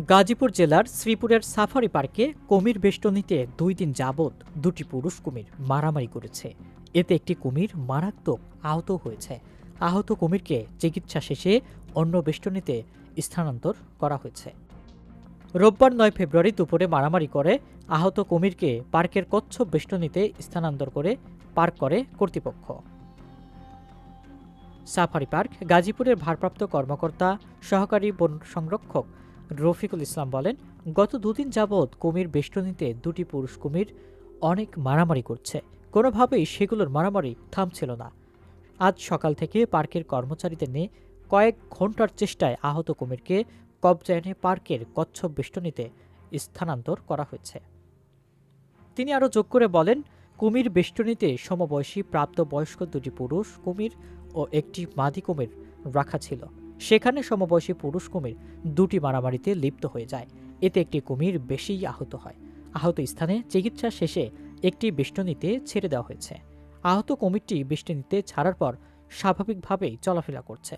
গাজীপুর জেলার শ্রীপুরের সাফারি পার্কে কুমির বেষ্টনীতে দুই দিন যাবৎ দুটি পুরুষ কুমির মারামারি করেছে। এতে একটি কুমির মারাত্মক আহত হয়েছে। আহত কুমিরকে চিকিৎসা শেষে অন্য বেষ্টনীতে স্থানান্তর করা হয়েছে। রোববার নয় ফেব্রুয়ারি দুপুরে মারামারি করে আহত কুমিরকে পার্কের কচ্ছপ বেষ্টনীতে স্থানান্তর করে পার্ক করে কর্তৃপক্ষ। সাফারি পার্ক গাজীপুরের ভারপ্রাপ্ত কর্মকর্তা, সহকারী বন সংরক্ষক রফিকুল ইসলাম বলেন, গত দুদিন যাবৎ কুমির বেষ্টনীতে দুটি পুরুষ কুমির অনেক মারামারি করছে। কোনোভাবেই সেগুলোর মারামারি থামছিল না। আজ সকাল থেকে পার্কের কর্মচারীদের নিয়ে কয়েক ঘণ্টার চেষ্টায় আহত কুমিরকে কবজা এনে পার্কের কচ্ছপ বেষ্টনীতে স্থানান্তর করা হয়েছে। তিনি আরও যোগ করে বলেন, কুমির বেষ্টনীতে সমবয়সী প্রাপ্তবয়স্ক দুটি পুরুষ কুমির ও একটি মাদি কুমির রাখা ছিল। সেখানে সমবয়সী পুরুষ কুমির দুটি মারামারিতে লিপ্ত হয়ে যায়। এতে একটি কুমির বেশি আহত হয়। আহত স্থানে চিকিৎসা শেষে একটি বেষ্টনীতে ছেড়ে দেওয়া হয়েছে। আহত কুমিরটি বেষ্টনীতে ছাড়ার পর স্বাভাবিকভাবেই চলাফেরা করছে।